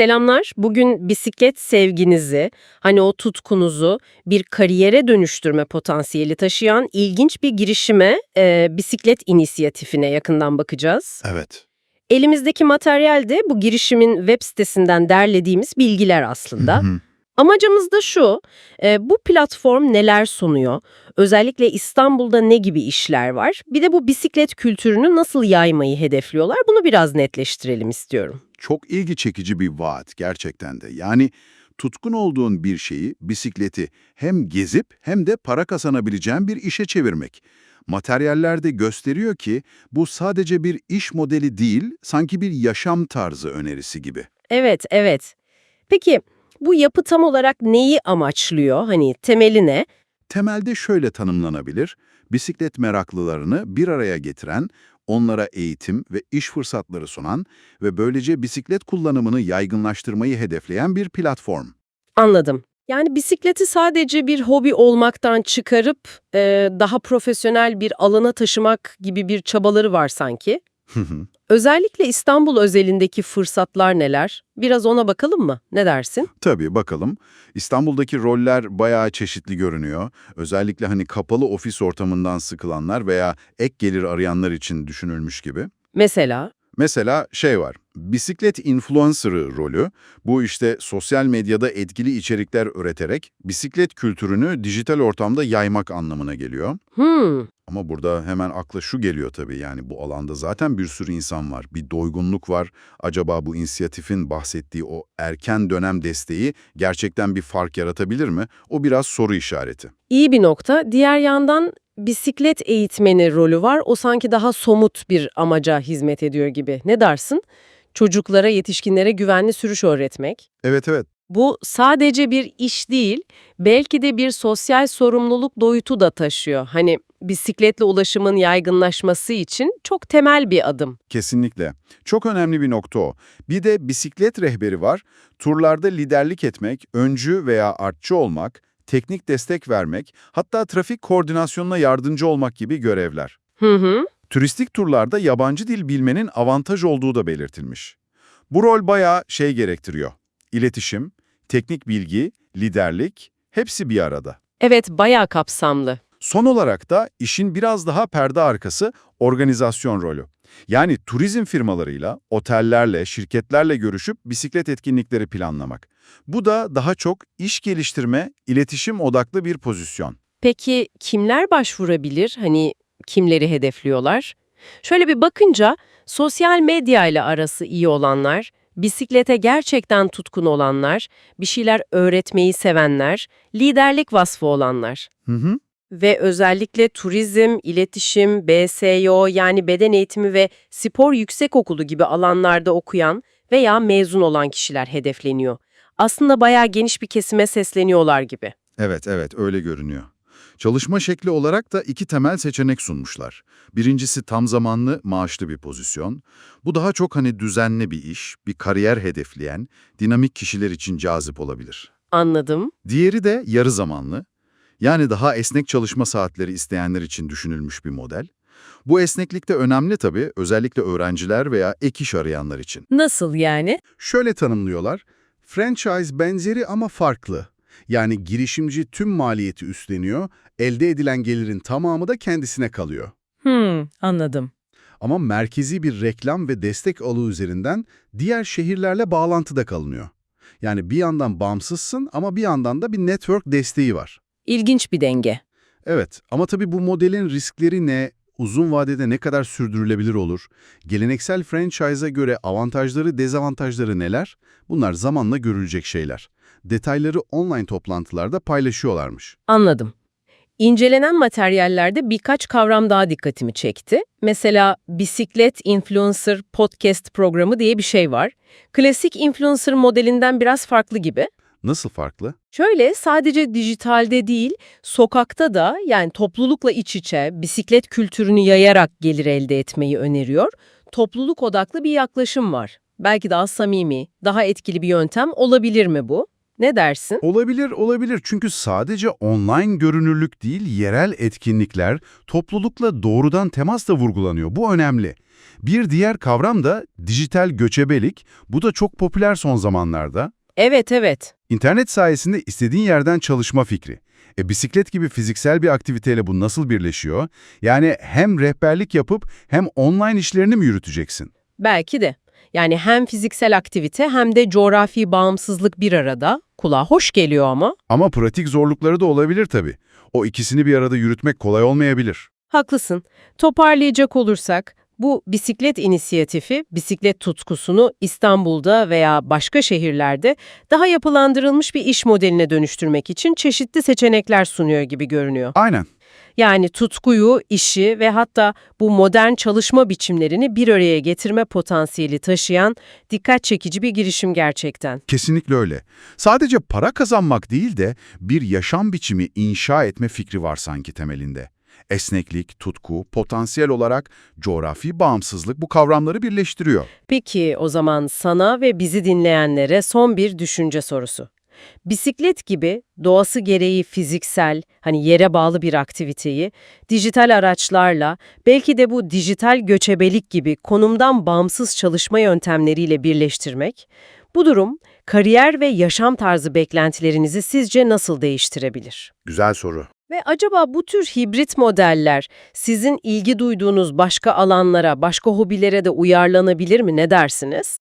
Selamlar. Bugün bisiklet sevginizi, hani o tutkunuzu bir kariyere dönüştürme potansiyeli taşıyan ilginç bir girişime, e, bisiklet inisiyatifine yakından bakacağız. Evet. Elimizdeki materyal de bu girişimin web sitesinden derlediğimiz bilgiler aslında. Hı hı. Amacımız da şu, e, bu platform neler sunuyor? Özellikle İstanbul'da ne gibi işler var? Bir de bu bisiklet kültürünü nasıl yaymayı hedefliyorlar? Bunu biraz netleştirelim istiyorum. Çok ilgi çekici bir vaat gerçekten de. Yani tutkun olduğun bir şeyi, bisikleti hem gezip hem de para kazanabileceğin bir işe çevirmek. Materyallerde gösteriyor ki bu sadece bir iş modeli değil, sanki bir yaşam tarzı önerisi gibi. Evet, evet. Peki bu yapı tam olarak neyi amaçlıyor? Hani temeli ne? Temelde şöyle tanımlanabilir, bisiklet meraklılarını bir araya getiren, onlara eğitim ve iş fırsatları sunan ve böylece bisiklet kullanımını yaygınlaştırmayı hedefleyen bir platform. Anladım. Yani bisikleti sadece bir hobi olmaktan çıkarıp e, daha profesyonel bir alana taşımak gibi bir çabaları var sanki. Hı hı. Özellikle İstanbul özelindeki fırsatlar neler? Biraz ona bakalım mı? Ne dersin? Tabii bakalım. İstanbul'daki roller bayağı çeşitli görünüyor. Özellikle hani kapalı ofis ortamından sıkılanlar veya ek gelir arayanlar için düşünülmüş gibi. Mesela? Mesela şey var, bisiklet influencer'ı rolü. Bu işte sosyal medyada etkili içerikler üreterek bisiklet kültürünü dijital ortamda yaymak anlamına geliyor. Hmm, Ama burada hemen akla şu geliyor tabii yani bu alanda zaten bir sürü insan var. Bir doygunluk var. Acaba bu inisiyatifin bahsettiği o erken dönem desteği gerçekten bir fark yaratabilir mi? O biraz soru işareti. iyi bir nokta. Diğer yandan bisiklet eğitmeni rolü var. O sanki daha somut bir amaca hizmet ediyor gibi. Ne dersin? Çocuklara, yetişkinlere güvenli sürüş öğretmek. Evet evet. Bu sadece bir iş değil, belki de bir sosyal sorumluluk doyutu da taşıyor. Hani bisikletle ulaşımın yaygınlaşması için çok temel bir adım. Kesinlikle. Çok önemli bir nokta o. Bir de bisiklet rehberi var. Turlarda liderlik etmek, öncü veya artçı olmak, teknik destek vermek, hatta trafik koordinasyonuna yardımcı olmak gibi görevler. Hı hı. Turistik turlarda yabancı dil bilmenin avantaj olduğu da belirtilmiş. Bu rol bayağı şey gerektiriyor. İletişim, teknik bilgi, liderlik, hepsi bir arada. Evet, bayağı kapsamlı. Son olarak da işin biraz daha perde arkası organizasyon rolü. Yani turizm firmalarıyla, otellerle, şirketlerle görüşüp bisiklet etkinlikleri planlamak. Bu da daha çok iş geliştirme, iletişim odaklı bir pozisyon. Peki kimler başvurabilir? Hani kimleri hedefliyorlar? Şöyle bir bakınca sosyal medya ile arası iyi olanlar, bisiklete gerçekten tutkun olanlar, bir şeyler öğretmeyi sevenler, liderlik vasfı olanlar. Hı hı. Ve özellikle turizm, iletişim, BSO yani beden eğitimi ve spor yüksekokulu gibi alanlarda okuyan veya mezun olan kişiler hedefleniyor. Aslında bayağı geniş bir kesime sesleniyorlar gibi. Evet, evet öyle görünüyor. Çalışma şekli olarak da iki temel seçenek sunmuşlar. Birincisi tam zamanlı, maaşlı bir pozisyon. Bu daha çok hani düzenli bir iş, bir kariyer hedefleyen, dinamik kişiler için cazip olabilir. Anladım. Diğeri de yarı zamanlı. Yani daha esnek çalışma saatleri isteyenler için düşünülmüş bir model. Bu esneklik de önemli tabii, özellikle öğrenciler veya ek iş arayanlar için. Nasıl yani? Şöyle tanımlıyorlar, franchise benzeri ama farklı. Yani girişimci tüm maliyeti üstleniyor, elde edilen gelirin tamamı da kendisine kalıyor. Hmm, anladım. Ama merkezi bir reklam ve destek ağı üzerinden diğer şehirlerle bağlantıda kalınıyor. Yani bir yandan bağımsızsın ama bir yandan da bir network desteği var. İlginç bir denge. Evet ama tabii bu modelin riskleri ne, uzun vadede ne kadar sürdürülebilir olur, geleneksel franchise'a göre avantajları, dezavantajları neler? Bunlar zamanla görülecek şeyler. Detayları online toplantılarda paylaşıyorlarmış. Anladım. İncelenen materyallerde birkaç kavram daha dikkatimi çekti. Mesela bisiklet influencer podcast programı diye bir şey var. Klasik influencer modelinden biraz farklı gibi. Nasıl farklı? Şöyle sadece dijitalde değil, sokakta da yani toplulukla iç içe bisiklet kültürünü yayarak gelir elde etmeyi öneriyor. Topluluk odaklı bir yaklaşım var. Belki daha samimi, daha etkili bir yöntem olabilir mi bu? Ne dersin? Olabilir, olabilir. Çünkü sadece online görünürlük değil, yerel etkinlikler, toplulukla doğrudan temas da vurgulanıyor. Bu önemli. Bir diğer kavram da dijital göçebelik. Bu da çok popüler son zamanlarda. Evet, evet. İnternet sayesinde istediğin yerden çalışma fikri. E bisiklet gibi fiziksel bir aktiviteyle bu nasıl birleşiyor? Yani hem rehberlik yapıp hem online işlerini mi yürüteceksin? Belki de. Yani hem fiziksel aktivite hem de coğrafi bağımsızlık bir arada. Kulağa hoş geliyor ama. Ama pratik zorlukları da olabilir tabii. O ikisini bir arada yürütmek kolay olmayabilir. Haklısın. Toparlayacak olursak, bu bisiklet inisiyatifi, bisiklet tutkusunu İstanbul'da veya başka şehirlerde daha yapılandırılmış bir iş modeline dönüştürmek için çeşitli seçenekler sunuyor gibi görünüyor. Aynen. Yani tutkuyu, işi ve hatta bu modern çalışma biçimlerini bir araya getirme potansiyeli taşıyan dikkat çekici bir girişim gerçekten. Kesinlikle öyle. Sadece para kazanmak değil de bir yaşam biçimi inşa etme fikri var sanki temelinde. Esneklik, tutku, potansiyel olarak coğrafi bağımsızlık bu kavramları birleştiriyor. Peki o zaman sana ve bizi dinleyenlere son bir düşünce sorusu. Bisiklet gibi doğası gereği fiziksel, hani yere bağlı bir aktiviteyi, dijital araçlarla, belki de bu dijital göçebelik gibi konumdan bağımsız çalışma yöntemleriyle birleştirmek, bu durum kariyer ve yaşam tarzı beklentilerinizi sizce nasıl değiştirebilir? Güzel soru. Ve acaba bu tür hibrit modeller sizin ilgi duyduğunuz başka alanlara, başka hobilere de uyarlanabilir mi? Ne dersiniz?